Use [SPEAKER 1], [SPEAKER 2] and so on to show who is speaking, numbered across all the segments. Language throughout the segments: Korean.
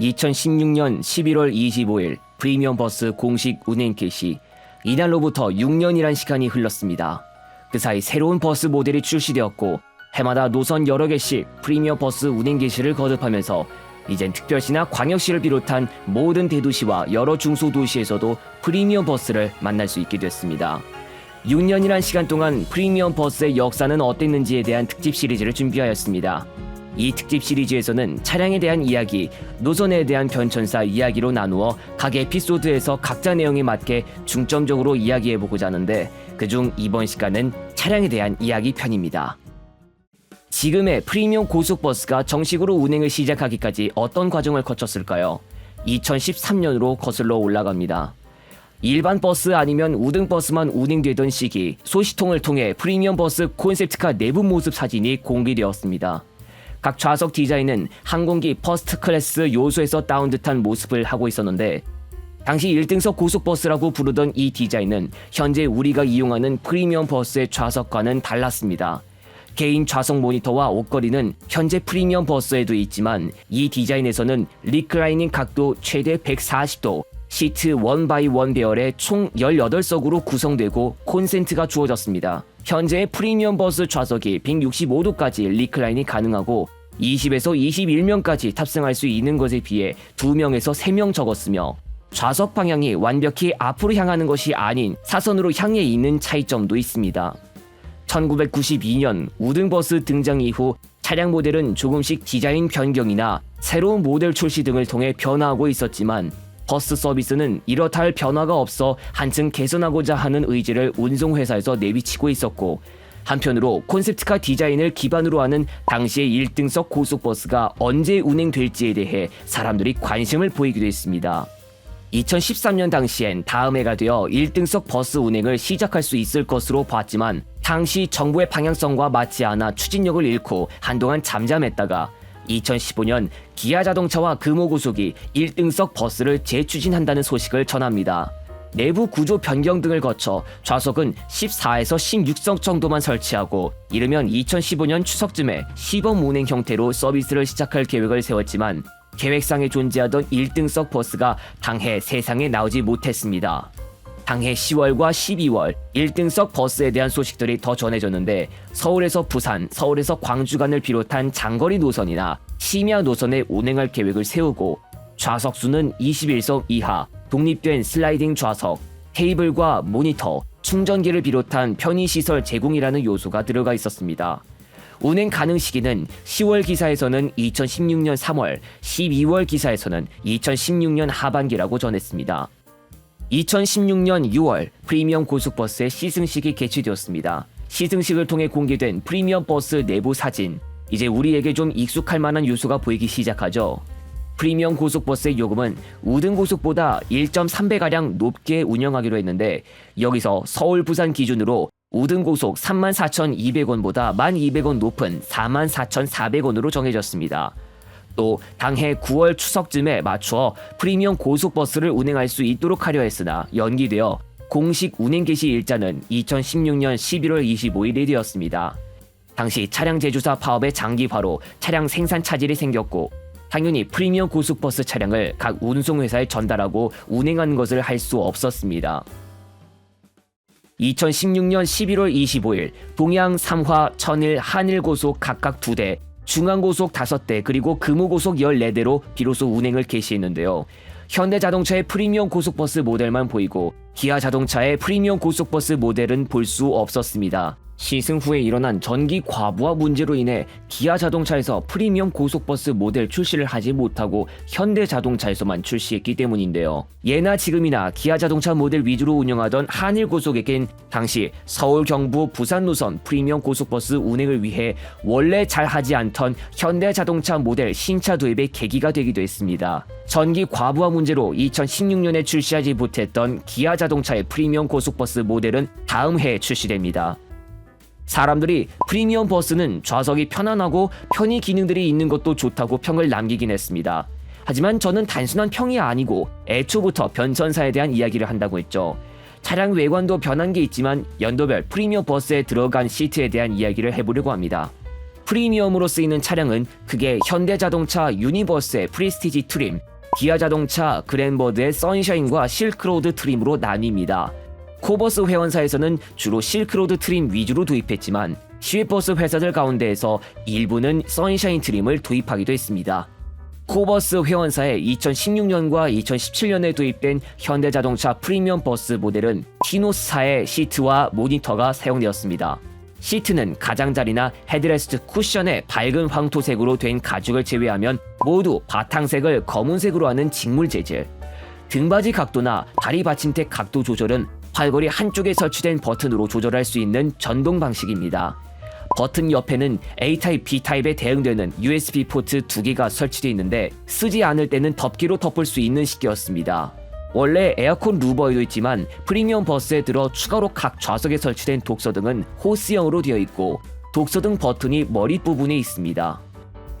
[SPEAKER 1] 2016년 11월 25일 프리미엄 버스 공식 운행 개시. 이날로부터 6년이란 시간이 흘렀습니다. 그 사이 새로운 버스 모델이 출시되었고 해마다 노선 여러 개씩 프리미엄 버스 운행 개시를 거듭하면서 이젠 특별시나 광역시를 비롯한 모든 대도시와 여러 중소도시에서도 프리미엄 버스를 만날 수 있게 됐습니다. 6년이란 시간 동안 프리미엄 버스의 역사는 어땠는지에 대한 특집 시리즈를 준비하였습니다. 이 특집 시리즈에서는 차량에 대한 이야기, 노선에 대한 변천사 이야기로 나누어 각 에피소드에서 각자 내용에 맞게 중점적으로 이야기해보고자 하는데 그중 이번 시간은 차량에 대한 이야기 편입니다. 지금의 프리미엄 고속버스가 정식으로 운행을 시작하기까지 어떤 과정을 거쳤을까요? 2013년으로 거슬러 올라갑니다. 일반 버스 아니면 우등 버스만 운행되던 시기 소시통을 통해 프리미엄 버스 콘셉트카 내부 모습 사진이 공개되었습니다. 각 좌석 디자인은 항공기 퍼스트 클래스 요소에서 따온 듯한 모습을 하고 있었는데 당시 1등석 고속버스라고 부르던 이 디자인은 현재 우리가 이용하는 프리미엄 버스의 좌석과는 달랐습니다. 개인 좌석 모니터와 옷걸이는 현재 프리미엄 버스에도 있지만 이 디자인에서는 리클라이닝 각도 최대 140도, 시트 1x1 배열의 총 18석으로 구성되고 콘센트가 주어졌습니다. 현재 프리미엄 버스 좌석이 165도까지 리클라인이 가능하고 20에서 21명까지 탑승할 수 있는 것에 비해 2명에서 3명 적었으며 좌석 방향이 완벽히 앞으로 향하는 것이 아닌 사선으로 향해 있는 차이점도 있습니다. 1992년 우등버스 등장 이후 차량 모델은 조금씩 디자인 변경이나 새로운 모델 출시 등을 통해 변화하고 있었지만 버스 서비스는 이렇다 할 변화가 없어 한층 개선하고자 하는 의지를 운송회사에서 내비치고 있었고 한편으로 콘셉트카 디자인을 기반으로 하는 당시의 1등석 고속버스가 언제 운행될지에 대해 사람들이 관심을 보이기도 했습니다. 2013년 당시엔 다음 해가 되어 1등석 버스 운행을 시작할 수 있을 것으로 봤지만 당시 정부의 방향성과 맞지 않아 추진력을 잃고 한동안 잠잠했다가 2015년 기아 자동차와 금호고속이 1등석 버스를 재추진한다는 소식을 전합니다. 내부 구조 변경 등을 거쳐 좌석은 14에서 16석 정도만 설치하고 이르면 2015년 추석쯤에 시범 운행 형태로 서비스를 시작할 계획을 세웠지만 계획상에 존재하던 1등석 버스가 당해 세상에 나오지 못했습니다. 당해 10월과 12월 1등석 버스에 대한 소식들이 더 전해졌는데 서울에서 부산, 서울에서 광주 간을 비롯한 장거리 노선이나 심야 노선에 운행할 계획을 세우고 좌석 수는 21석 이하, 독립된 슬라이딩 좌석, 테이블과 모니터, 충전기를 비롯한 편의시설 제공이라는 요소가 들어가 있었습니다. 운행 가능 시기는 10월 기사에서는 2016년 3월, 12월 기사에서는 2016년 하반기라고 전했습니다. 2016년 6월 프리미엄 고속버스의 시승식이 개최되었습니다. 시승식을 통해 공개된 프리미엄 버스 내부 사진. 이제 우리에게 좀 익숙할 만한 요소가 보이기 시작하죠. 프리미엄 고속버스의 요금은 우등 고속보다 1.3배가량 높게 운영하기로 했는데 여기서 서울 부산 기준으로 우등 고속 34,200원보다 1,200원 높은 44,400원으로 정해졌습니다. 또 당해 9월 추석쯤에 맞춰 프리미엄 고속버스를 운행할 수 있도록 하려 했으나 연기되어 공식 운행 개시 일자는 2016년 11월 25일이 되었습니다. 당시 차량 제조사 파업의 장기화로 차량 생산 차질이 생겼고 당연히 프리미엄 고속버스 차량을 각 운송회사에 전달하고 운행하는 것을 할 수 없었습니다. 2016년 11월 25일 동양 3화 천일 한일고속 각각 2대 중앙고속 5대 그리고 금호고속 14대로 비로소 운행을 개시했는데요. 현대자동차의 프리미엄 고속버스 모델만 보이고 기아자동차의 프리미엄 고속버스 모델은 볼 수 없었습니다. 시승 후에 일어난 전기 과부하 문제로 인해 기아 자동차에서 프리미엄 고속버스 모델 출시를 하지 못하고 현대 자동차에서만 출시했기 때문인데요. 예나 지금이나 기아 자동차 모델 위주로 운영하던 한일 고속에겐 당시 서울 경부 부산 노선 프리미엄 고속버스 운행을 위해 원래 잘 하지 않던 현대 자동차 모델 신차 도입의 계기가 되기도 했습니다. 전기 과부하 문제로 2016년에 출시하지 못했던 기아 자동차의 프리미엄 고속버스 모델은 다음 해에 출시됩니다. 사람들이 프리미엄 버스는 좌석이 편안하고 편의 기능들이 있는 것도 좋다고 평을 남기긴 했습니다. 하지만 저는 단순한 평이 아니고 애초부터 변천사에 대한 이야기를 한다고 했죠. 차량 외관도 변한 게 있지만 연도별 프리미엄 버스에 들어간 시트에 대한 이야기를 해보려고 합니다. 프리미엄으로 쓰이는 차량은 크게 현대자동차 유니버스의 프리스티지 트림, 기아 자동차 그랜버드의 선샤인과 실크로드 트림으로 나뉩니다. 코버스 회원사에서는 주로 실크로드 트림 위주로 도입했지만 시외버스 회사들 가운데에서 일부는 선샤인 트림을 도입하기도 했습니다. 코버스 회원사의 2016년과 2017년에 도입된 현대자동차 프리미엄 버스 모델은 티노스사의 시트와 모니터가 사용되었습니다. 시트는 가장자리나 헤드레스트 쿠션의 밝은 황토색으로 된 가죽을 제외하면 모두 바탕색을 검은색으로 하는 직물 재질. 등받이 각도나 다리 받침대 각도 조절은 팔걸이 한쪽에 설치된 버튼으로 조절할 수 있는 전동 방식입니다. 버튼 옆에는 A타입, B타입에 대응되는 USB 포트 두 개가 설치되어 있는데 쓰지 않을 때는 덮개로 덮을 수 있는 식이었습니다. 원래 에어컨 루버에도 있지만 프리미엄 버스에 들어 추가로 각 좌석에 설치된 독서등은 호스형으로 되어 있고 독서등 버튼이 머리 부분에 있습니다.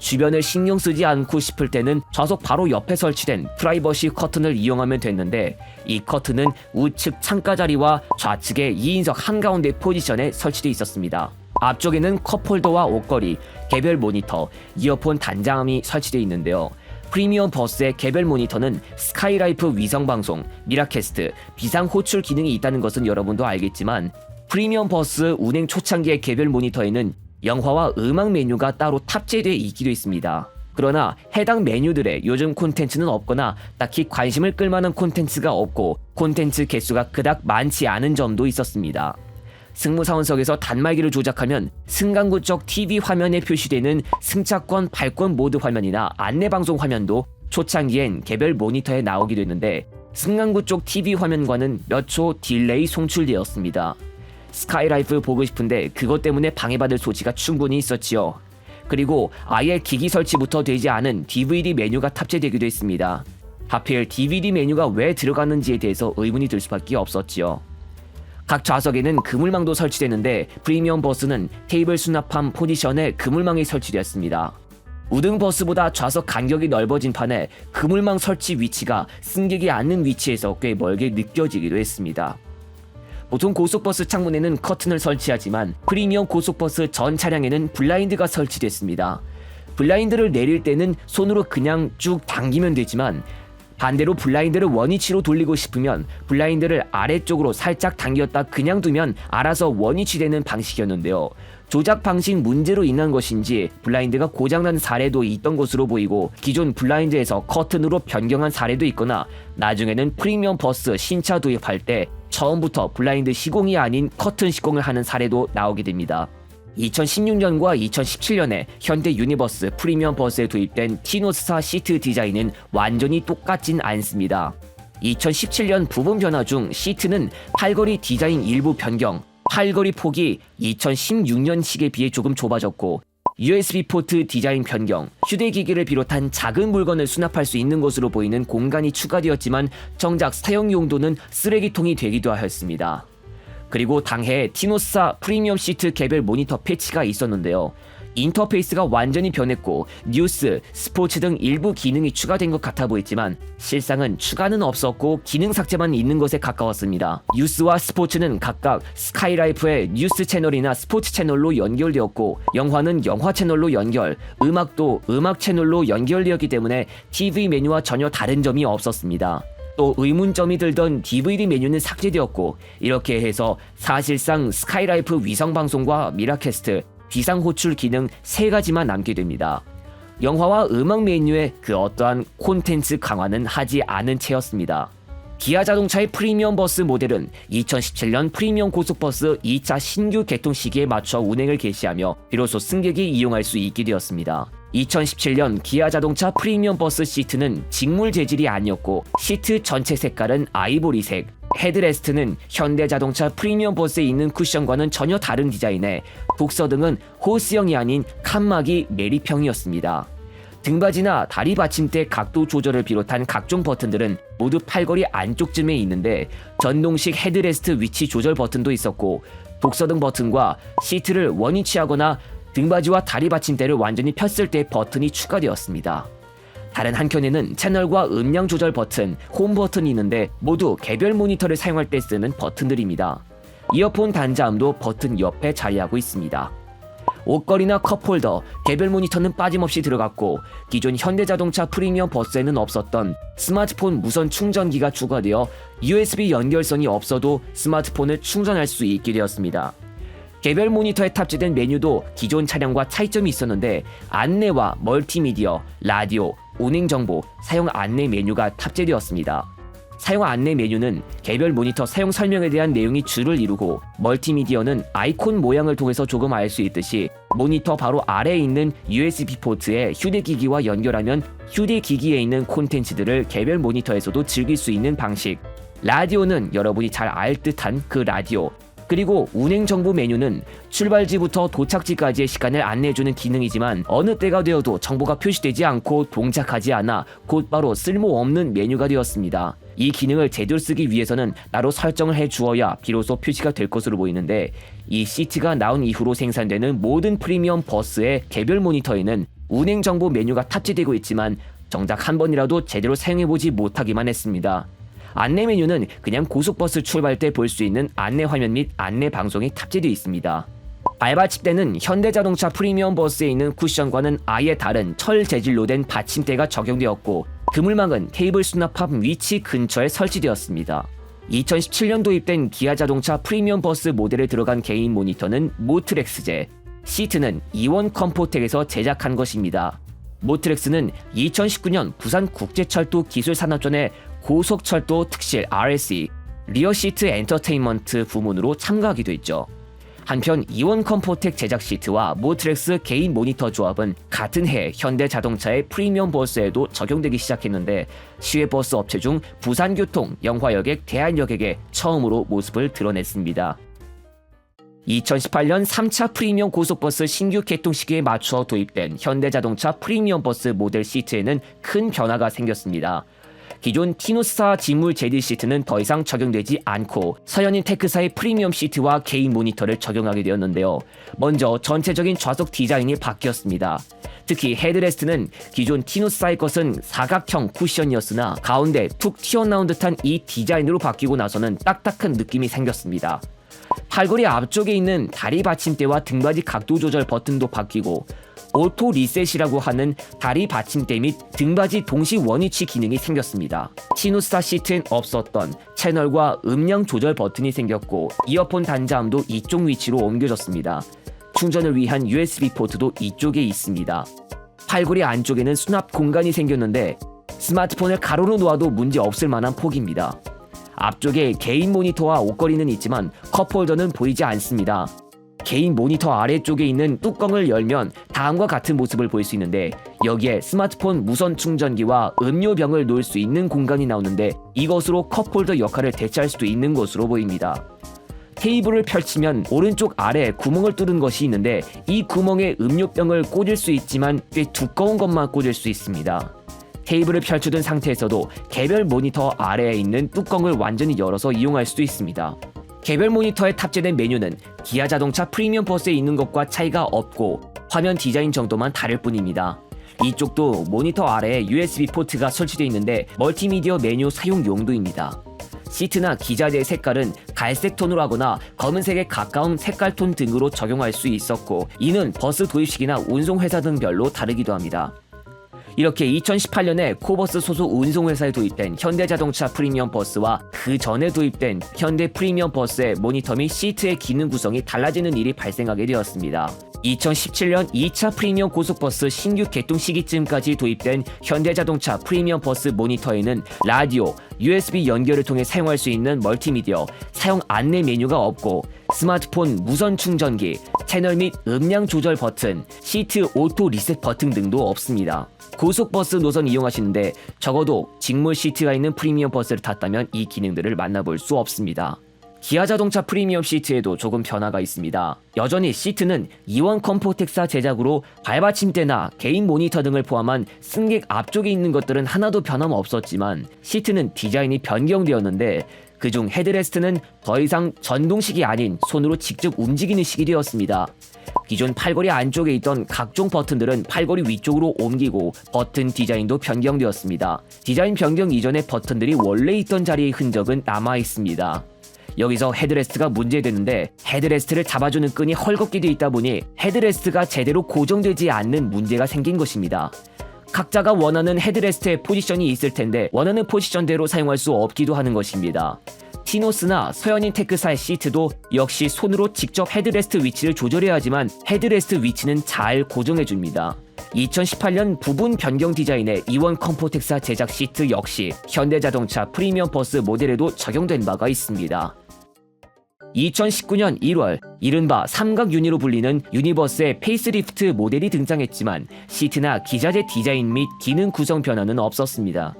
[SPEAKER 1] 주변을 신경 쓰지 않고 싶을 때는 좌석 바로 옆에 설치된 프라이버시 커튼을 이용하면 됐는데 이 커튼은 우측 창가 자리와 좌측의 2인석 한가운데 포지션에 설치되어 있었습니다. 앞쪽에는 컵홀더와 옷걸이, 개별 모니터, 이어폰 단장함이 설치되어 있는데요. 프리미엄 버스의 개별 모니터는 스카이라이프 위성방송, 미라캐스트, 비상 호출 기능이 있다는 것은 여러분도 알겠지만 프리미엄 버스 운행 초창기의 개별 모니터에는 영화와 음악 메뉴가 따로 탑재되어 있기도 있습니다. 그러나 해당 메뉴들의 요즘 콘텐츠는 없거나 딱히 관심을 끌만한 콘텐츠가 없고 콘텐츠 개수가 그닥 많지 않은 점도 있었습니다. 승무사원석에서 단말기를 조작하면 승강구 쪽 TV 화면에 표시되는 승차권 발권 모드 화면이나 안내방송 화면도 초창기엔 개별 모니터에 나오기도 했는데 승강구 쪽 TV 화면과는 몇 초 딜레이 송출되었습니다. 스카이라이프 보고 싶은데 그것 때문에 방해받을 소지가 충분히 있었지요. 그리고 아예 기기 설치부터 되지 않은 DVD 메뉴가 탑재되기도 했습니다. 하필 DVD 메뉴가 왜 들어갔는지에 대해서 의문이 들 수밖에 없었지요. 각 좌석에는 그물망도 설치되는데 프리미엄 버스는 테이블 수납함 포지션에 그물망이 설치되었습니다. 우등 버스보다 좌석 간격이 넓어진 판에 그물망 설치 위치가 승객이 앉는 위치에서 꽤 멀게 느껴지기도 했습니다. 보통 고속버스 창문에는 커튼을 설치하지만 프리미엄 고속버스 전 차량에는 블라인드가 설치됐습니다. 블라인드를 내릴 때는 손으로 그냥 쭉 당기면 되지만 반대로 블라인드를 원위치로 돌리고 싶으면 블라인드를 아래쪽으로 살짝 당겼다 그냥 두면 알아서 원위치 되는 방식이었는데요. 조작 방식 문제로 인한 것인지 블라인드가 고장난 사례도 있던 것으로 보이고 기존 블라인드에서 커튼으로 변경한 사례도 있거나 나중에는 프리미엄 버스 신차 도입할 때 처음부터 블라인드 시공이 아닌 커튼 시공을 하는 사례도 나오게 됩니다. 2016년과 2017년에 현대 유니버스 프리미엄 버스에 도입된 티노스사 시트 디자인은 완전히 똑같진 않습니다. 2017년 부분 변화 중 시트는 팔걸이 디자인 일부 변경, 팔걸이 폭이 2016년식에 비해 조금 좁아졌고 USB 포트 디자인 변경, 휴대기기를 비롯한 작은 물건을 수납할 수 있는 곳으로 보이는 공간이 추가되었지만 정작 사용 용도는 쓰레기통이 되기도 하였습니다. 그리고 당해 티노사 프리미엄 시트 개별 모니터 패치가 있었는데요. 인터페이스가 완전히 변했고 뉴스, 스포츠 등 일부 기능이 추가된 것 같아 보였지만 실상은 추가는 없었고 기능 삭제만 있는 것에 가까웠습니다. 뉴스와 스포츠는 각각 스카이라이프의 뉴스 채널이나 스포츠 채널로 연결되었고 영화는 영화 채널로 연결, 음악도 음악 채널로 연결되었기 때문에 TV 메뉴와 전혀 다른 점이 없었습니다. 또 의문점이 들던 DVD 메뉴는 삭제되었고 이렇게 해서 사실상 스카이라이프 위성 방송과 미라캐스트 비상 호출 기능 세 가지만 남게 됩니다. 영화와 음악 메뉴에 그 어떠한 콘텐츠 강화는 하지 않은 채였습니다. 기아 자동차의 프리미엄 버스 모델은 2017년 프리미엄 고속버스 2차 신규 개통 시기에 맞춰 운행을 개시하며 비로소 승객이 이용할 수 있게 되었습니다. 2017년 기아 자동차 프리미엄 버스 시트는 직물 재질이 아니었고 시트 전체 색깔은 아이보리색, 헤드레스트는 현대 자동차 프리미엄 버스에 있는 쿠션과는 전혀 다른 디자인에 독서등은 호스형이 아닌 칸막이 메리평이었습니다. 등받이나 다리 받침대 각도 조절을 비롯한 각종 버튼들은 모두 팔걸이 안쪽쯤에 있는데 전동식 헤드레스트 위치 조절 버튼도 있었고 독서등 버튼과 시트를 원위치하거나 등받이와 다리 받침대를 완전히 폈을 때 버튼이 추가되었습니다. 다른 한켠에는 채널과 음량 조절 버튼, 홈 버튼이 있는데 모두 개별 모니터를 사용할 때 쓰는 버튼들입니다. 이어폰 단자음도 버튼 옆에 자리하고 있습니다. 옷걸이나 컵홀더, 개별 모니터는 빠짐없이 들어갔고 기존 현대자동차 프리미엄 버스에는 없었던 스마트폰 무선 충전기가 추가되어 USB 연결선이 없어도 스마트폰을 충전할 수 있게 되었습니다. 개별 모니터에 탑재된 메뉴도 기존 차량과 차이점이 있었는데 안내와 멀티미디어, 라디오, 운행 정보, 사용 안내 메뉴가 탑재되었습니다. 사용 안내 메뉴는 개별 모니터 사용 설명에 대한 내용이 주를 이루고 멀티미디어는 아이콘 모양을 통해서 조금 알 수 있듯이 모니터 바로 아래에 있는 USB 포트에 휴대기기와 연결하면 휴대기기에 있는 콘텐츠들을 개별 모니터에서도 즐길 수 있는 방식. 라디오는 여러분이 잘 알 듯한 그 라디오. 그리고 운행 정보 메뉴는 출발지부터 도착지까지의 시간을 안내해주는 기능이지만 어느 때가 되어도 정보가 표시되지 않고 동작하지 않아 곧바로 쓸모없는 메뉴가 되었습니다. 이 기능을 제대로 쓰기 위해서는 따로 설정을 해 주어야 비로소 표시가 될 것으로 보이는데 이 시트가 나온 이후로 생산되는 모든 프리미엄 버스의 개별 모니터에는 운행 정보 메뉴가 탑재되고 있지만 정작 한 번이라도 제대로 사용해보지 못하기만 했습니다. 안내 메뉴는 그냥 고속버스 출발 때 볼 수 있는 안내 화면 및 안내 방송이 탑재되어 있습니다. 알바칩대는 현대자동차 프리미엄 버스에 있는 쿠션과는 아예 다른 철 재질로 된 받침대가 적용되었고 그물망은 테이블 수납함 위치 근처에 설치되었습니다. 2017년 도입된 기아 자동차 프리미엄 버스 모델에 들어간 개인 모니터는 모트렉스제, 시트는 이원 컴포텍에서 제작한 것입니다. 모트렉스는 2019년 부산 국제철도 기술산업전의 고속철도 특실 RSE 리어시트 엔터테인먼트 부문으로 참가하기도 했죠. 한편 이원 컴포텍 제작 시트와 모트렉스 개인 모니터 조합은 같은 해 현대자동차의 프리미엄 버스에도 적용되기 시작했는데 시외 버스 업체 중 부산교통, 영화여객, 대한여객에 처음으로 모습을 드러냈습니다. 2018년 3차 프리미엄 고속버스 신규 개통 시기에 맞추어 도입된 현대자동차 프리미엄 버스 모델 시트에는 큰 변화가 생겼습니다. 기존 티누스사 지물 제디 시트는 더 이상 적용되지 않고 서현인 테크사의 프리미엄 시트와 개인 모니터를 적용하게 되었는데요. 먼저 전체적인 좌석 디자인이 바뀌었습니다. 특히 헤드레스트는 기존 티누스사의 것은 사각형 쿠션이었으나 가운데 툭 튀어나온 듯한 이 디자인으로 바뀌고 나서는 딱딱한 느낌이 생겼습니다. 팔걸이 앞쪽에 있는 다리 받침대와 등받이 각도 조절 버튼도 바뀌고 오토 리셋이라고 하는 다리 받침대 및 등받이 동시 원위치 기능이 생겼습니다. 시누스타 시트엔 없었던 채널과 음량 조절 버튼이 생겼고 이어폰 단자함도 이쪽 위치로 옮겨졌습니다. 충전을 위한 USB 포트도 이쪽에 있습니다. 팔걸이 안쪽에는 수납 공간이 생겼는데 스마트폰을 가로로 놓아도 문제 없을 만한 폭입니다. 앞쪽에 개인 모니터와 옷걸이는 있지만 컵홀더는 보이지 않습니다. 개인 모니터 아래쪽에 있는 뚜껑을 열면 다음과 같은 모습을 볼 수 있는데 여기에 스마트폰 무선 충전기와 음료병을 놓을 수 있는 공간이 나오는데 이것으로 컵홀더 역할을 대체할 수도 있는 것으로 보입니다. 테이블을 펼치면 오른쪽 아래에 구멍을 뚫은 것이 있는데 이 구멍에 음료병을 꽂을 수 있지만 꽤 두꺼운 것만 꽂을 수 있습니다. 테이블을 펼쳐둔 상태에서도 개별 모니터 아래에 있는 뚜껑을 완전히 열어서 이용할 수도 있습니다. 개별 모니터에 탑재된 메뉴는 기아 자동차 프리미엄 버스에 있는 것과 차이가 없고 화면 디자인 정도만 다를 뿐입니다. 이쪽도 모니터 아래에 USB 포트가 설치되어 있는데 멀티미디어 메뉴 사용 용도입니다. 시트나 기자재의 색깔은 갈색 톤으로 하거나 검은색에 가까운 색깔 톤 등으로 적용할 수 있었고 이는 버스 도입식이나 운송회사 등별로 다르기도 합니다. 이렇게 2018년에 코버스 소속 운송회사에 도입된 현대자동차 프리미엄 버스와 그 전에 도입된 현대 프리미엄 버스의 모니터 및 시트의 기능 구성이 달라지는 일이 발생하게 되었습니다. 2017년 2차 프리미엄 고속버스 신규 개통 시기쯤까지 도입된 현대자동차 프리미엄 버스 모니터에는 라디오, USB 연결을 통해 사용할 수 있는 멀티미디어, 사용 안내 메뉴가 없고 스마트폰 무선 충전기, 채널 및 음량 조절 버튼, 시트 오토 리셋 버튼 등도 없습니다. 고속버스 노선 이용하시는데 적어도 직물 시트가 있는 프리미엄 버스를 탔다면 이 기능들을 만나볼 수 없습니다. 기아 자동차 프리미엄 시트에도 조금 변화가 있습니다. 여전히 시트는 이원 컴포텍사 제작으로 발받침대나 개인 모니터 등을 포함한 승객 앞쪽에 있는 것들은 하나도 변함없었지만 시트는 디자인이 변경되었는데 그중 헤드레스트는 더 이상 전동식이 아닌 손으로 직접 움직이는 식이 되었습니다. 기존 팔걸이 안쪽에 있던 각종 버튼들은 팔걸이 위쪽으로 옮기고 버튼 디자인도 변경되었습니다. 디자인 변경 이전의 버튼들이 원래 있던 자리의 흔적은 남아 있습니다. 여기서 헤드레스트가 문제되는데 헤드레스트를 잡아주는 끈이 헐겁게 돼 있다 보니 헤드레스트가 제대로 고정되지 않는 문제가 생긴 것입니다. 각자가 원하는 헤드레스트의 포지션이 있을 텐데 원하는 포지션대로 사용할 수 없기도 하는 것입니다. 티노스나 서현인 테크사의 시트도 역시 손으로 직접 헤드레스트 위치를 조절해야 하지만 헤드레스트 위치는 잘 고정해줍니다. 2018년 부분 변경 디자인의 이원 컴포텍사 제작 시트 역시 현대자동차 프리미엄 버스 모델에도 적용된 바가 있습니다. 2019년 1월 이른바 삼각 유니로 불리는 유니버스의 페이스리프트 모델이 등장했지만 시트나 기자재 디자인 및 기능 구성 변화는 없었습니다.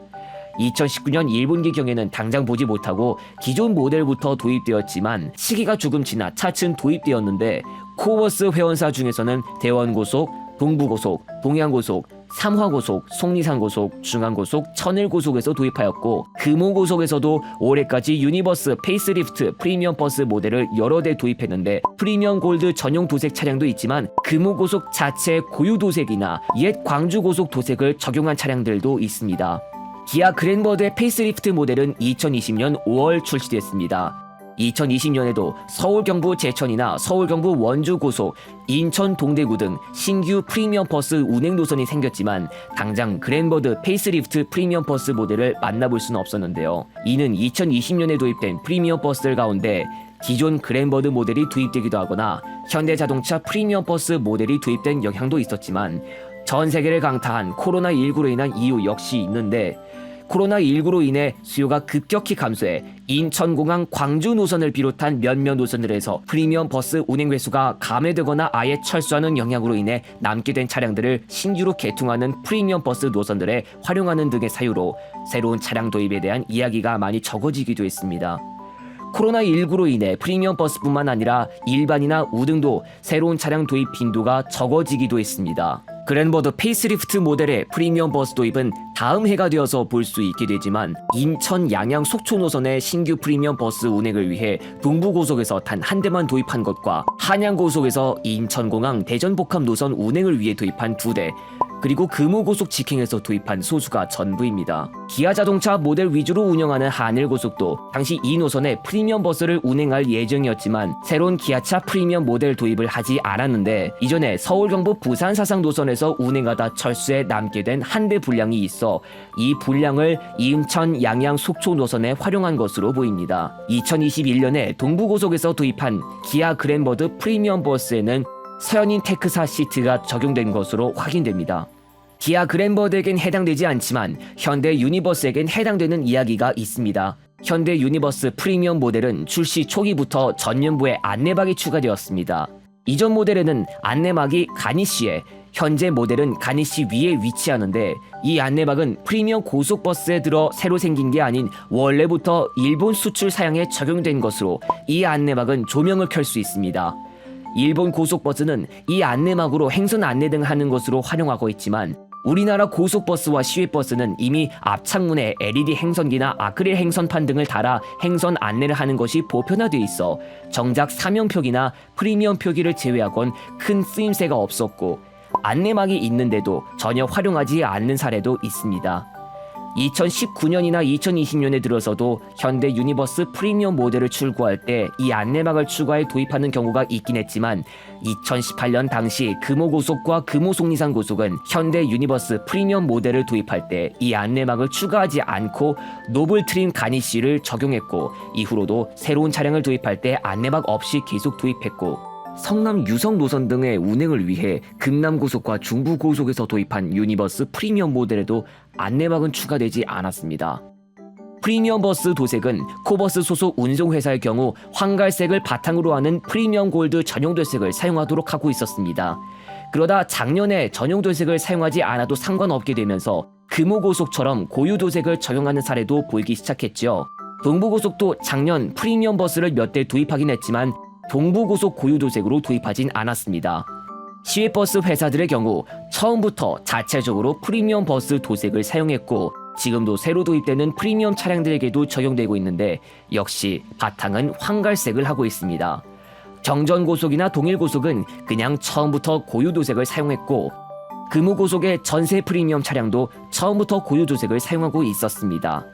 [SPEAKER 1] 2019년 1분기경에는 당장 보지 못하고 기존 모델부터 도입되었지만 시기가 조금 지나 차츰 도입되었는데 코버스 회원사 중에서는 대원고속, 동부고속, 동양고속, 삼화고속, 속리산고속, 중앙고속, 천일고속에서 도입하였고 금호고속에서도 올해까지 유니버스 페이스리프트 프리미엄 버스 모델을 여러 대 도입했는데 프리미엄 골드 전용 도색 차량도 있지만 금호고속 자체 고유 도색이나 옛 광주고속 도색을 적용한 차량들도 있습니다. 기아 그랜버드의 페이스리프트 모델은 2020년 5월 출시됐습니다. 2020년에도 서울 경부 제천이나 서울 경부 원주 고속, 인천 동대구 등 신규 프리미엄 버스 운행 노선이 생겼지만 당장 그랜버드 페이스리프트 프리미엄 버스 모델을 만나볼 수는 없었는데요. 이는 2020년에 도입된 프리미엄 버스들 가운데 기존 그랜버드 모델이 도입되기도 하거나 현대자동차 프리미엄 버스 모델이 도입된 영향도 있었지만 전 세계를 강타한 코로나19로 인한 이유 역시 있는데 코로나19로 인해 수요가 급격히 감소해 인천공항 광주 노선을 비롯한 몇몇 노선들에서 프리미엄 버스 운행 횟수가 감회되거나 아예 철수하는 영향으로 인해 남게 된 차량들을 신규로 개통하는 프리미엄 버스 노선들에 활용하는 등의 사유로 새로운 차량 도입에 대한 이야기가 많이 적어지기도 했습니다. 코로나19로 인해 프리미엄 버스뿐만 아니라 일반이나 우등도 새로운 차량 도입 빈도가 적어지기도 했습니다. 그랜버드 페이스리프트 모델의 프리미엄 버스 도입은 다음 해가 되어서 볼 수 있게 되지만 인천 양양 속초 노선의 신규 프리미엄 버스 운행을 위해 동부고속에서 단 한 대만 도입한 것과 한양고속에서 인천공항 대전복합 노선 운행을 위해 도입한 두 대, 그리고 금호고속 직행에서 도입한 소수가 전부입니다. 기아 자동차 모델 위주로 운영하는 하늘고속도 당시 이 노선에 프리미엄 버스를 운행할 예정이었지만 새로운 기아차 프리미엄 모델 도입을 하지 않았는데 이전에 서울 경부 부산 사상 노선에서 운행하다 철수에 남게 된 한 대 분량이 있어 이 분량을 인천 양양 속초 노선에 활용한 것으로 보입니다. 2021년에 동부고속에서 도입한 기아 그랜버드 프리미엄 버스에는 서현인 테크사 시트가 적용된 것으로 확인됩니다. 기아 그랜버드에겐 해당되지 않지만 현대 유니버스에겐 해당되는 이야기가 있습니다. 현대 유니버스 프리미엄 모델은 출시 초기부터 전면부에 안내박이 추가되었습니다. 이전 모델에는 안내막이 가니시에 현재 모델은 가니시 위에 위치하는데 이 안내박은 프리미엄 고속버스에 들어 새로 생긴 게 아닌 원래부터 일본 수출 사양에 적용된 것으로 이 안내박은 조명을 켤 수 있습니다. 일본 고속버스는 이 안내막으로 행선 안내 등 하는 것으로 활용하고 있지만 우리나라 고속버스와 시외버스는 이미 앞창문에 LED 행선기나 아크릴 행선판 등을 달아 행선 안내를 하는 것이 보편화돼 있어 정작 사명 표기나 프리미엄 표기를 제외하곤 큰 쓰임새가 없었고 안내막이 있는데도 전혀 활용하지 않는 사례도 있습니다. 2019년이나 2020년에 들어서도 현대 유니버스 프리미엄 모델을 출고할 때 이 안내막을 추가해 도입하는 경우가 있긴 했지만 2018년 당시 금호고속과 금호송리산 고속은 현대 유니버스 프리미엄 모델을 도입할 때 이 안내막을 추가하지 않고 노블 트림 가니쉬를 적용했고 이후로도 새로운 차량을 도입할 때 안내막 없이 계속 도입했고 성남 유성 노선 등의 운행을 위해 금남고속과 중부고속에서 도입한 유니버스 프리미엄 모델에도 안내막은 추가되지 않았습니다. 프리미엄 버스 도색은 코버스 소속 운송회사의 경우 황갈색을 바탕으로 하는 프리미엄 골드 전용 도색을 사용하도록 하고 있었습니다. 그러다 작년에 전용 도색을 사용하지 않아도 상관없게 되면서 금호고속처럼 고유 도색을 적용하는 사례도 보이기 시작했죠. 동부고속도 작년 프리미엄 버스를 몇 대 도입하긴 했지만 동부고속 고유도색으로 도입하진 않았습니다. 시외버스 회사들의 경우 처음부터 자체적으로 프리미엄 버스 도색을 사용했고 지금도 새로 도입되는 프리미엄 차량들에게도 적용되고 있는데 역시 바탕은 황갈색을 하고 있습니다. 정전고속이나 동일고속은 그냥 처음부터 고유도색을 사용했고 금호고속의 전세 프리미엄 차량도 처음부터 고유도색을 사용하고 있었습니다.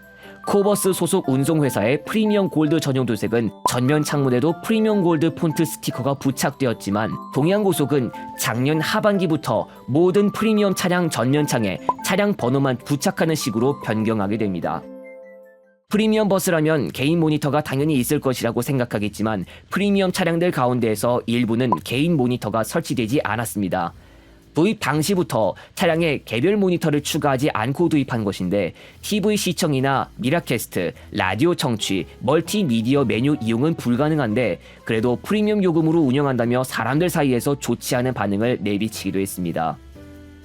[SPEAKER 1] 코버스 소속 운송회사의 프리미엄 골드 전용 도색은 전면 창문에도 프리미엄 골드 폰트 스티커가 부착되었지만 동양고속은 작년 하반기부터 모든 프리미엄 차량 전면창에 차량 번호만 부착하는 식으로 변경하게 됩니다. 프리미엄 버스라면 개인 모니터가 당연히 있을 것이라고 생각하겠지만 프리미엄 차량들 가운데에서 일부는 개인 모니터가 설치되지 않았습니다. 도입 당시부터 차량에 개별 모니터를 추가하지 않고 도입한 것인데 TV 시청이나 미라캐스트, 라디오 청취, 멀티미디어 메뉴 이용은 불가능한데 그래도 프리미엄 요금으로 운영한다며 사람들 사이에서 좋지 않은 반응을 내비치기도 했습니다.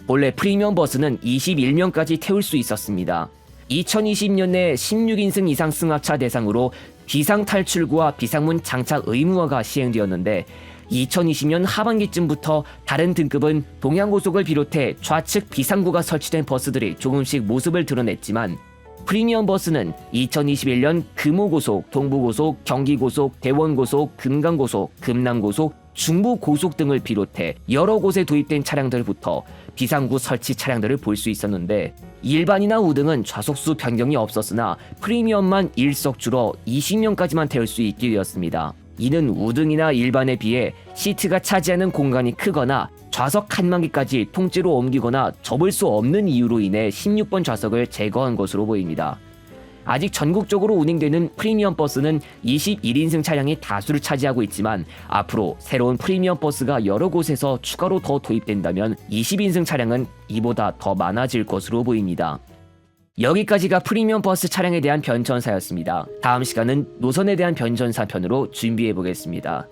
[SPEAKER 1] 본래 프리미엄 버스는 21명까지 태울 수 있었습니다. 2020년 내 16인승 이상 승합차 대상으로 비상 탈출구와 비상문 장착 의무화가 시행되었는데 2020년 하반기쯤부터 다른 등급은 동양고속을 비롯해 좌측 비상구가 설치된 버스들이 조금씩 모습을 드러냈지만 프리미엄 버스는 2021년 금호고속, 동부고속, 경기고속, 대원고속, 금강고속, 금남고속, 중부고속 등을 비롯해 여러 곳에 도입된 차량들부터 비상구 설치 차량들을 볼 수 있었는데 일반이나 우등은 좌석수 변경이 없었으나 프리미엄만 일석 줄어 20명까지만 태울 수 있게 되었습니다. 이는 우등이나 일반에 비해 시트가 차지하는 공간이 크거나 좌석 칸막이까지 통째로 옮기거나 접을 수 없는 이유로 인해 16번 좌석을 제거한 것으로 보입니다. 아직 전국적으로 운행되는 프리미엄 버스는 21인승 차량이 다수를 차지하고 있지만 앞으로 새로운 프리미엄 버스가 여러 곳에서 추가로 더 도입된다면 20인승 차량은 이보다 더 많아질 것으로 보입니다. 여기까지가 프리미엄 버스 차량에 대한 변천사였습니다. 다음 시간은 노선에 대한 변천사 편으로 준비해 보겠습니다.